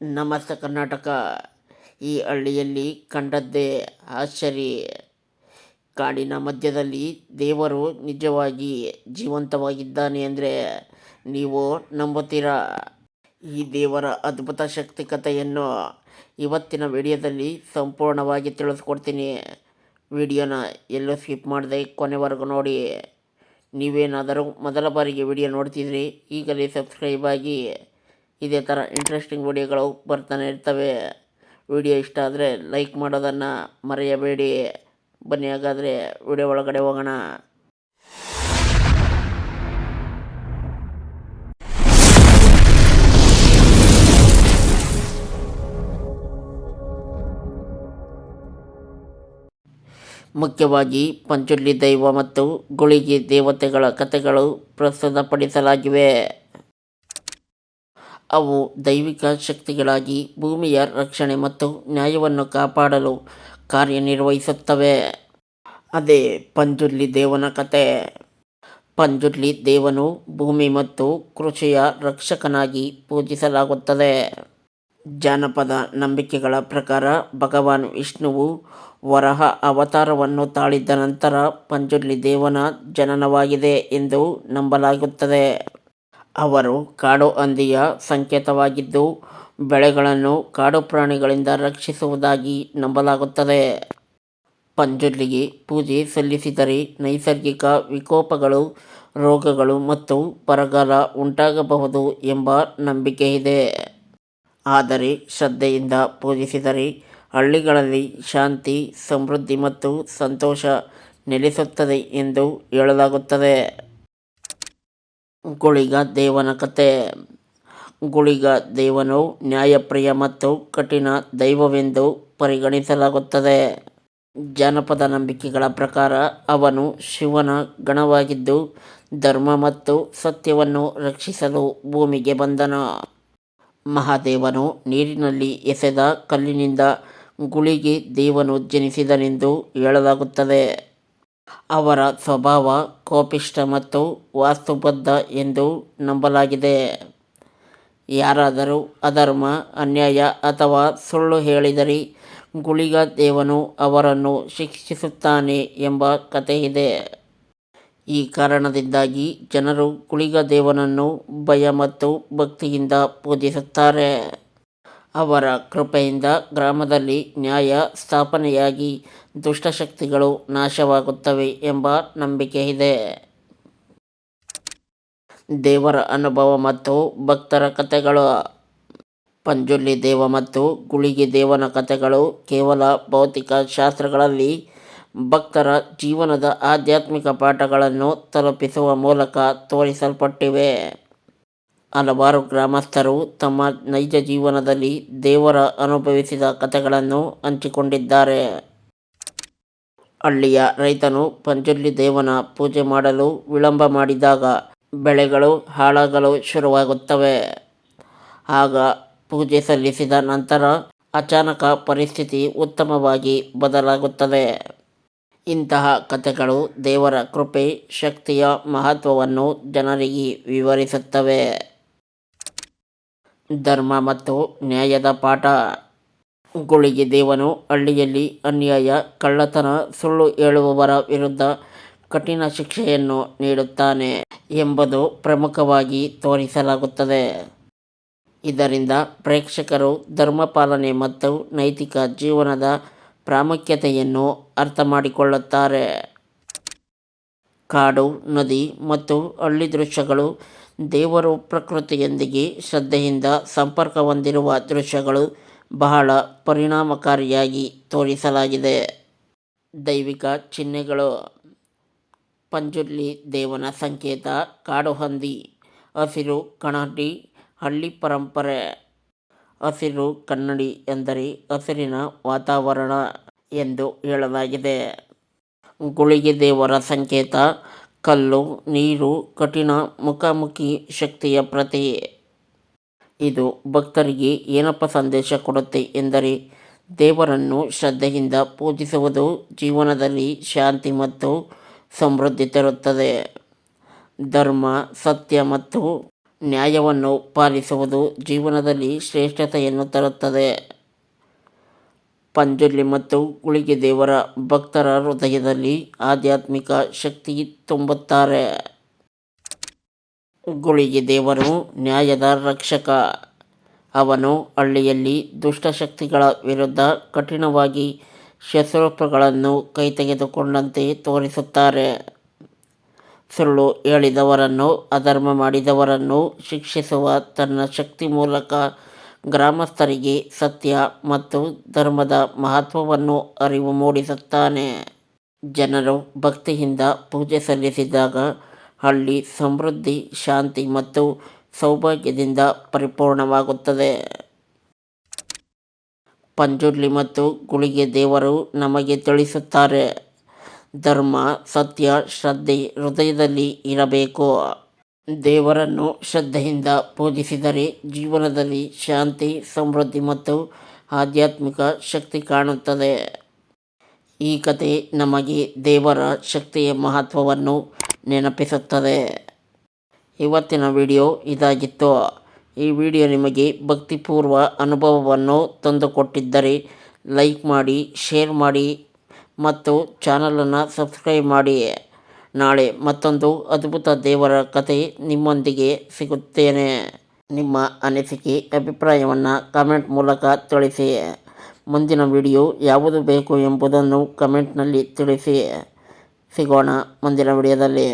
ನಮಸ್ತೆ ಕರ್ನಾಟಕ. ಈ ಹಳ್ಳಿಯಲ್ಲಿ ಕಂಡದ್ದೇ ಆಶ್ಚರ್ಯ. ಕಾಡಿನ ಮಧ್ಯದಲ್ಲಿ ದೇವರು ನಿಜವಾಗಿ ಜೀವಂತವಾಗಿದ್ದಾನೆ ಅಂದರೆ ನೀವು ನಂಬುತ್ತೀರಾ? ಈ ದೇವರ ಅದ್ಭುತ ಶಕ್ತಿ ಕಥೆಯನ್ನು ಇವತ್ತಿನ ವಿಡಿಯೋದಲ್ಲಿ ಸಂಪೂರ್ಣವಾಗಿ ತಿಳಿಸ್ಕೊಡ್ತೀನಿ ವಿಡಿಯೋನ ಎಲ್ಲೂ ಸ್ಕಿಪ್ ಮಾಡದೆ ಕೊನೆವರೆಗೂ ನೋಡಿ. ನೀವೇನಾದರೂ ಮೊದಲ ಬಾರಿಗೆ ವಿಡಿಯೋ ನೋಡ್ತಿದ್ರಿ ಈಗಲೇ ಸಬ್ಸ್ಕ್ರೈಬ್ ಆಗಿ ಇದೇ ಥರ ಇಂಟ್ರೆಸ್ಟಿಂಗ್ ವಿಡಿಯೋಗಳು ಬರ್ತಾನೆ ಇರ್ತವೆ. ವಿಡಿಯೋ ಇಷ್ಟ ಆದರೆ ಲೈಕ್ ಮಾಡೋದನ್ನು ಮರೆಯಬೇಡಿ. ಬನ್ನಿ ಹಾಗಾದರೆ ವಿಡಿಯೋ ಒಳಗಡೆ ಹೋಗೋಣ. ಮುಖ್ಯವಾಗಿ ಪಂಚುಲಿ ದೈವ ಮತ್ತು ಗುಳಿಗೆ ದೇವತೆಗಳ ಕಥೆಗಳು ಪ್ರಸ್ತುತಪಡಿಸಲಾಗಿವೆ. ಅವು ದೈವಿಕ ಶಕ್ತಿಗಳಾಗಿ ಭೂಮಿಯ ರಕ್ಷಣೆ ಮತ್ತು ನ್ಯಾಯವನ್ನು ಕಾಪಾಡಲು ಕಾರ್ಯನಿರ್ವಹಿಸುತ್ತವೆ. ಅದೇ ಪಂಜುರ್ಲಿ ದೇವನ ಕತೆ. ಪಂಜುರ್ಲಿ ದೇವನು ಭೂಮಿ ಮತ್ತು ಕೃಷಿಯ ರಕ್ಷಕನಾಗಿ ಪೂಜಿಸಲಾಗುತ್ತದೆ. ಜಾನಪದ ನಂಬಿಕೆಗಳ ಪ್ರಕಾರ ಭಗವಾನ್ ವಿಷ್ಣುವು ವರಹ ಅವತಾರವನ್ನು ತಾಳಿದ ನಂತರ ಪಂಜುರ್ಲಿ ದೇವನ ಜನನವಾಗಿದೆ ಎಂದು ನಂಬಲಾಗುತ್ತದೆ. ಅವರು ಕಾಡು ಹಂದಿಯ ಸಂಕೇತವಾಗಿದ್ದು, ಬೆಳೆಗಳನ್ನು ಕಾಡು ಪ್ರಾಣಿಗಳಿಂದ ರಕ್ಷಿಸುವುದಾಗಿ ನಂಬಲಾಗುತ್ತದೆ. ಪಂಜುರ್ಲಿಗೆ ಪೂಜೆ ಸಲ್ಲಿಸಿದರೆ ನೈಸರ್ಗಿಕ ವಿಕೋಪಗಳು, ರೋಗಗಳು ಮತ್ತು ಬರಗಾಲ ಉಂಟಾಗಬಹುದು ಎಂಬ ನಂಬಿಕೆ ಇದೆ. ಆದರೆ ಶ್ರದ್ಧೆಯಿಂದ ಪೂಜಿಸಿದರೆ ಹಳ್ಳಿಗಳಲ್ಲಿ ಶಾಂತಿ, ಸಮೃದ್ಧಿ ಮತ್ತು ಸಂತೋಷ ನೆಲೆಸುತ್ತದೆ ಎಂದು ಹೇಳಲಾಗುತ್ತದೆ. ಗುಳಿಗ ದೇವನ ಕತೆ, ಗುಳಿಗ ದೇವನು ನ್ಯಾಯಪ್ರಿಯ ಮತ್ತು ಕಠಿಣ ದೈವವೆಂದು ಪರಿಗಣಿಸಲಾಗುತ್ತದೆ. ಜಾನಪದ ನಂಬಿಕೆಗಳ ಪ್ರಕಾರ ಅವನು ಶಿವನ ಗಣವಾಗಿದ್ದು ಧರ್ಮ ಮತ್ತು ಸತ್ಯವನ್ನು ರಕ್ಷಿಸಲು ಭೂಮಿಗೆ ಬಂದನು. ಮಹಾದೇವನು ನೀರಿನಲ್ಲಿ ಎಸೆದ ಕಲ್ಲಿನಿಂದ ಗುಳಿಗೆ ದೇವನು ಜನಿಸಿದನೆಂದು ಹೇಳಲಾಗುತ್ತದೆ. ಅವರ ಸ್ವಭಾವ ಕೋಪಿಷ್ಠ ಮತ್ತು ವಾಸ್ತುಬದ್ಧ ಎಂದು ನಂಬಲಾಗಿದೆ. ಯಾರಾದರೂ ಅಧರ್ಮ, ಅನ್ಯಾಯ ಅಥವಾ ಸುಳ್ಳು ಹೇಳಿದರೆ ಗುಳಿಗ ದೇವನು ಅವರನ್ನು ಶಿಕ್ಷಿಸುತ್ತಾನೆ ಎಂಬ ಕಥೆಯಿದೆ. ಈ ಕಾರಣದಿಂದಾಗಿ ಜನರು ಗುಳಿಗ ದೇವನನ್ನು ಭಯ ಮತ್ತು ಭಕ್ತಿಯಿಂದ ಪೂಜಿಸುತ್ತಾರೆ. ಅವರ ಕೃಪೆಯಿಂದ ಗ್ರಾಮದಲ್ಲಿ ನ್ಯಾಯ ಸ್ಥಾಪನೆಯಾಗಿ ದುಷ್ಟಶಕ್ತಿಗಳು ನಾಶವಾಗುತ್ತವೆ ಎಂಬ ನಂಬಿಕೆ ಇದೆ. ದೇವರ ಅನುಭವ ಮತ್ತು ಭಕ್ತರ ಕಥೆಗಳು. ಪಂಜುಲಿ ದೇವ ಮತ್ತು ಗುಳಿಗೆ ದೇವನ ಕಥೆಗಳು ಕೇವಲ ಭೌತಿಕ ಶಾಸ್ತ್ರಗಳಲ್ಲಿ ಭಕ್ತರ ಜೀವನದ ಆಧ್ಯಾತ್ಮಿಕ ಪಾಠಗಳನ್ನು ತಲುಪಿಸುವ ಮೂಲಕ ತೋರಿಸಲ್ಪಟ್ಟಿವೆ. ಹಲವಾರು ಗ್ರಾಮಸ್ಥರು ತಮ್ಮ ನೈಜ ಜೀವನದಲ್ಲಿ ದೇವರ ಅನುಭವಿಸಿದ ಕಥೆಗಳನ್ನು ಹಂಚಿಕೊಂಡಿದ್ದಾರೆ. ಹಳ್ಳಿಯ ರೈತನು ಪಂಜುರ್ಲಿ ದೇವನ ಪೂಜೆ ಮಾಡಲು ವಿಳಂಬ ಮಾಡಿದಾಗ ಬೆಳೆಗಳು ಹಾಳಾಗಲು ಶುರುವಾಗುತ್ತವೆ. ಆಗ ಪೂಜೆ ಸಲ್ಲಿಸಿದ ನಂತರ ಅಚಾನಕ ಪರಿಸ್ಥಿತಿ ಉತ್ತಮವಾಗಿ ಬದಲಾಗುತ್ತದೆ. ಇಂತಹ ಕಥೆಗಳು ದೇವರ ಕೃಪೆ, ಶಕ್ತಿಯ ಮಹತ್ವವನ್ನು ಜನರಿಗೆ ವಿವರಿಸುತ್ತವೆ. ಧರ್ಮ ಮತ್ತು ನ್ಯಾಯದ ಪಾಠ. ಗುಳಿಗೆ ದೇವನು ಹಳ್ಳಿಯಲ್ಲಿ ಅನ್ಯಾಯ, ಕಳ್ಳತನ, ಸುಳ್ಳು ಹೇಳುವವರ ವಿರುದ್ಧ ಕಠಿಣ ಶಿಕ್ಷೆಯನ್ನು ನೀಡುತ್ತಾನೆ ಎಂಬುದು ಪ್ರಮುಖವಾಗಿ ತೋರಿಸಲಾಗುತ್ತದೆ. ಇದರಿಂದ ಪ್ರೇಕ್ಷಕರು ಧರ್ಮ ಪಾಲನೆ ಮತ್ತು ನೈತಿಕ ಜೀವನದ ಪ್ರಾಮುಖ್ಯತೆಯನ್ನು ಅರ್ಥ ಮಾಡಿಕೊಳ್ಳುತ್ತಾರೆ. ಕಾಡು, ನದಿ ಮತ್ತು ಹಳ್ಳಿ ದೃಶ್ಯಗಳು ದೇವರು ಪ್ರಕೃತಿಯೊಂದಿಗೆ ಶ್ರದ್ಧೆಯಿಂದ ಸಂಪರ್ಕ ಹೊಂದಿರುವ ದೃಶ್ಯಗಳು ಬಹಳ ಪರಿಣಾಮಕಾರಿಯಾಗಿ ತೋರಿಸಲಾಗಿದೆ. ದೈವಿಕ ಚಿಹ್ನೆಗಳು. ಪಂಜುರ್ಲಿ ದೇವನ ಸಂಕೇತ, ಕಾಡು ಹಂದಿ, ಹಸಿರು ಕನ್ನಡಿ, ಹಳ್ಳಿ ಪರಂಪರೆ. ಹಸಿರು ಕನ್ನಡಿ ಎಂದರೆ ಹಸಿರಿನ ವಾತಾವರಣ ಎಂದು ಹೇಳಲಾಗಿದೆ. ಗುಳಿಗೆ ದೇವರ ಸಂಕೇತ, ಕಲ್ಲು, ನೀರು, ಕಠಿಣ ಮುಖಾಮುಖಿ ಶಕ್ತಿಯ ಪ್ರತಿ. ಇದು ಭಕ್ತರಿಗೆ ಏನಪ್ಪ ಸಂದೇಶ ಕೊಡುತ್ತೆ ಎಂದರೆ, ದೇವರನ್ನು ಶ್ರದ್ಧೆಯಿಂದ ಪೂಜಿಸುವುದು ಜೀವನದಲ್ಲಿ ಶಾಂತಿ ಮತ್ತು ಸಮೃದ್ಧಿ ತರುತ್ತದೆ. ಧರ್ಮ, ಸತ್ಯ ಮತ್ತು ನ್ಯಾಯವನ್ನು ಪಾಲಿಸುವುದು ಜೀವನದಲ್ಲಿ ಶ್ರೇಷ್ಠತೆಯನ್ನು ತರುತ್ತದೆ. ಪಂಜುರ್ಲಿ ಮತ್ತು ಗುಳಿಗೆ ದೇವರ ಭಕ್ತರ ಹೃದಯದಲ್ಲಿ ಆಧ್ಯಾತ್ಮಿಕ ಶಕ್ತಿ ತುಂಬುತ್ತಾರೆ. ಗುಳಿಗೆ ದೇವರು ನ್ಯಾಯದ ರಕ್ಷಕ. ಅವನು ಹಳ್ಳಿಯಲ್ಲಿ ದುಷ್ಟಶಕ್ತಿಗಳ ವಿರುದ್ಧ ಕಠಿಣವಾಗಿ ಶಸ್ತ್ರೋಪಗಳನ್ನು ಕೈ ತೆಗೆದುಕೊಂಡಂತೆ ತೋರಿಸುತ್ತಾರೆ. ಸುಳ್ಳು ಹೇಳಿದವರನ್ನು ಅಧರ್ಮ ಮಾಡಿದವರನ್ನು ಶಿಕ್ಷಿಸುವ ತನ್ನ ಶಕ್ತಿ ಮೂಲಕ ಗ್ರಾಮಸ್ಥರಿಗೆ ಸತ್ಯ ಮತ್ತು ಧರ್ಮದ ಮಹತ್ವವನ್ನು ಅರಿವು ಮೂಡಿಸುತ್ತಾನೆ. ಜನರು ಭಕ್ತಿಯಿಂದ ಪೂಜೆ ಸಲ್ಲಿಸಿದಾಗ ಹಳ್ಳಿ ಸಮೃದ್ಧಿ, ಶಾಂತಿ ಮತ್ತು ಸೌಭಾಗ್ಯದಿಂದ ಪರಿಪೂರ್ಣವಾಗುತ್ತದೆ. ಪಂಜುರ್ಲಿ ಮತ್ತು ಗುಳಿಗೆ ದೇವರು ನಮಗೆ ತಿಳಿಸುತ್ತಾರೆ, ಧರ್ಮ, ಸತ್ಯ, ಶ್ರದ್ಧೆ ಹೃದಯದಲ್ಲಿ ಇರಬೇಕು. ದೇವರನ್ನು ಶ್ರದ್ಧೆಯಿಂದ ಪೂಜಿಸಿದರೆ ಜೀವನದಲ್ಲಿ ಶಾಂತಿ, ಸಮೃದ್ಧಿ ಮತ್ತು ಆಧ್ಯಾತ್ಮಿಕ ಶಕ್ತಿ ಕಾಣುತ್ತದೆ. ಈ ಕತೆ ನಮಗೆ ದೇವರ ಶಕ್ತಿಯ ಮಹತ್ವವನ್ನು ನೆನಪಿಸುತ್ತದೆ. ಇವತ್ತಿನ ವಿಡಿಯೋ ಇದಾಗಿತ್ತು. ಈ ವಿಡಿಯೋ ನಿಮಗೆ ಭಕ್ತಿಪೂರ್ವ ಅನುಭವವನ್ನು ತಂದುಕೊಟ್ಟಿದ್ದರೆ ಲೈಕ್ ಮಾಡಿ, ಶೇರ್ ಮಾಡಿ ಮತ್ತು ಚಾನಲನ್ನು ಸಬ್ಸ್ಕ್ರೈಬ್ ಮಾಡಿ. ನಾಳೆ ಮತ್ತೊಂದು ಅದ್ಭುತ ದೇವರ ಕಥೆ ನಿಮ್ಮೊಂದಿಗೆ ಸಿಗುತ್ತೇನೆ. ನಿಮ್ಮ ಅನಿಸಿಕೆ, ಅಭಿಪ್ರಾಯವನ್ನು ಕಾಮೆಂಟ್ ಮೂಲಕ ತಿಳಿಸಿ. ಮುಂದಿನ ವಿಡಿಯೋ ಯಾವುದು ಬೇಕು ಎಂಬುದನ್ನು ಕಮೆಂಟ್ನಲ್ಲಿ ತಿಳಿಸಿ. ಸಿಗೋಣ ಮುಂದಿನ ವಿಡಿಯೋದಲ್ಲಿ.